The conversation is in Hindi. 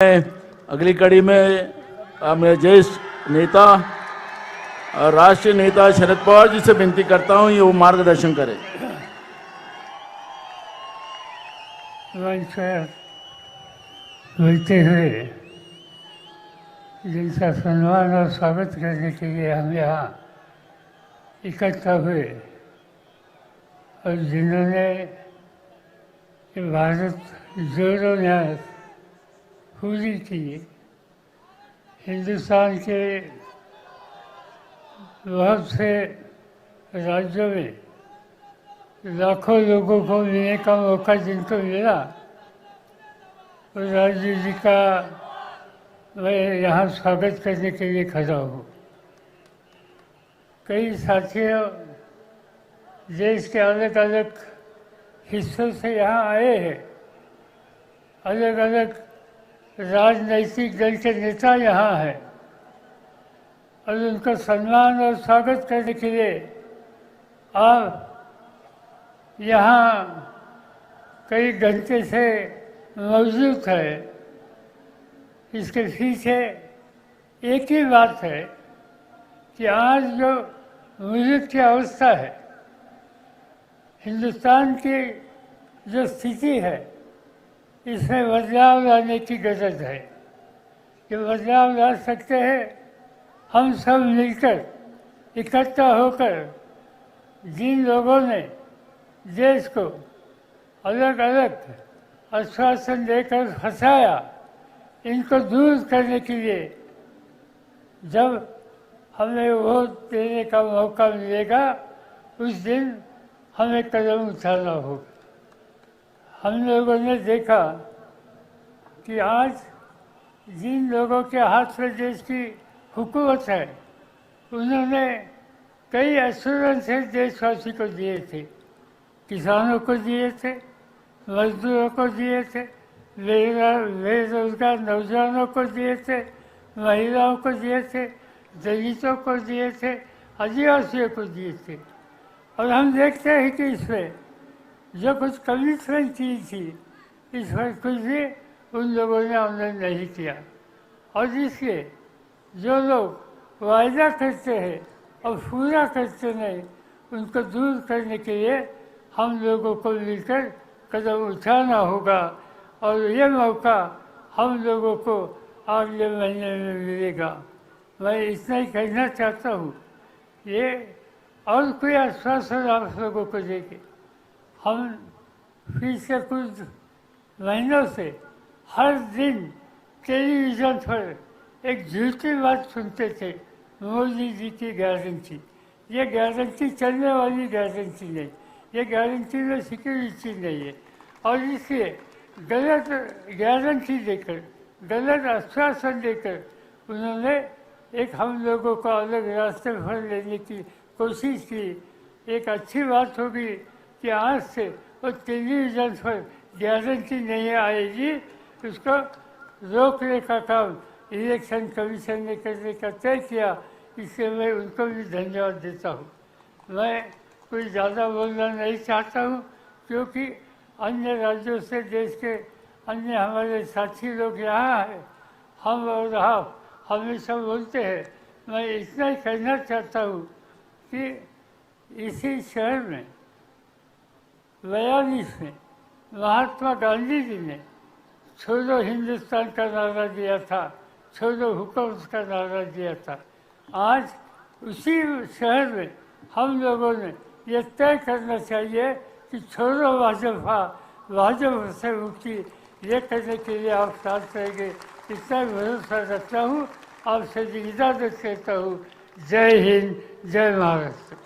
अगली कड़ी में मैं ज्येष्ठ नेता और राष्ट्रीय नेता शरद पवार जी से विनती करता हूँ, ये वो मार्गदर्शन करें। मिलते हुए जिनका सम्मान और स्वागत करने के लिए हम यहाँ इकट्ठा हुए और जिन्होंने भारत जोड़ो न्याय पूरी की हिंदुस्तान के बहुत से राज्यों में लाखों लोगों को मिलने का मौका जिनको मिला उस राज्य जी का मैं यहाँ स्वागत करने के लिए खड़ा हूँ। कई साथियों, देश के अलग अलग हिस्सों से यहाँ आए हैं। अलग अलग राजनैतिक दल के नेता यहाँ हैं। और उनको सम्मान और स्वागत करने के लिए आप यहाँ कई घंटे से मौजूद है। इसके पीछे एक ही बात है कि आज जो मुल्क की अवस्था है, हिंदुस्तान की जो स्थिति है इसमें बदलाव लाने की गरज है। ये बदलाव ला सकते हैं। हम सब मिलकर इकट्ठा होकर जिन लोगों ने देश को अलग अलग आश्वासन देकर फंसाया, इनको दूर करने के लिए जब हमें वोट देने का मौका मिलेगा, उस दिन हमें कदम उठाना होगा। हम लोगों ने देखा कि आज जिन लोगों के हाथ में देश की हुकूमत है, उन्होंने कई एश्योरेंसेज देशवासी को दिए थे। किसानों को दिए थे, मजदूरों को दिए थे बेरोजगार नौजवानों को दिए थे, महिलाओं को दिए थे, दलितों को दिए थे, आदिवासियों को दिए थे। और हम देखते हैं कि इसमें जो कुछ कमिटमेंट की थी इसमें कुछ भी उन लोगों ने हमने नहीं किया। और इसलिए जो लोग वायदा करते हैं और पूरा करते नहीं उनको दूर करने के लिए हम लोगों को मिलकर कदम उठाना होगा और ये मौका हम लोगों को अगले महीने में मिलेगा। मैं इतना ही कहना चाहता हूँ, ये और कोई आश्वासन आप लोगों को देके हम फिर से कुछ महीनों से हर दिन टेलीविज़न पर एक झूठी बात सुनते थे। मोदी जी की गारंटी ये गारंटी चलने वाली गारंटी नहीं। ये गारंटी में सिक्योरिटी नहीं है। और इसलिए गलत गारंटी देकर, गलत आश्वासन देकर उन्होंने एक हम लोगों को अलग रास्ते पर लेने की कोशिश की। एक अच्छी बात होगी। कि आज से वो टेलीविज़न पर गारंटी नहीं आएगी। उसको रोकने का काम इलेक्शन कमीशन ने करने का तय किया। इसलिए मैं उनको भी धन्यवाद देता हूँ। मैं कुछ ज़्यादा बोलना नहीं चाहता हूँ, क्योंकि अन्य राज्यों से देश के अन्य हमारे साथी लोग यहाँ हैं। हम और आप हमेशा बोलते हैं। मैं इतना कहना चाहता हूँ कि इसी शहर में बयालीस में महात्मा गांधी जी ने छोड़ो हिंदुस्तान का नारा दिया था, छोड़ो हुकूमत का नारा दिया था। आज उसी शहर में हम लोगों ने यह तय करना चाहिए कि छोड़ो भाजपा भाजपा से मुक्ति। ये करने के लिए आप साथ रहेंगे। इतना भरोसा रखता हूँ। आपसे इजाज़त कहता हूँ। जय हिंद, जय महाराष्ट्र।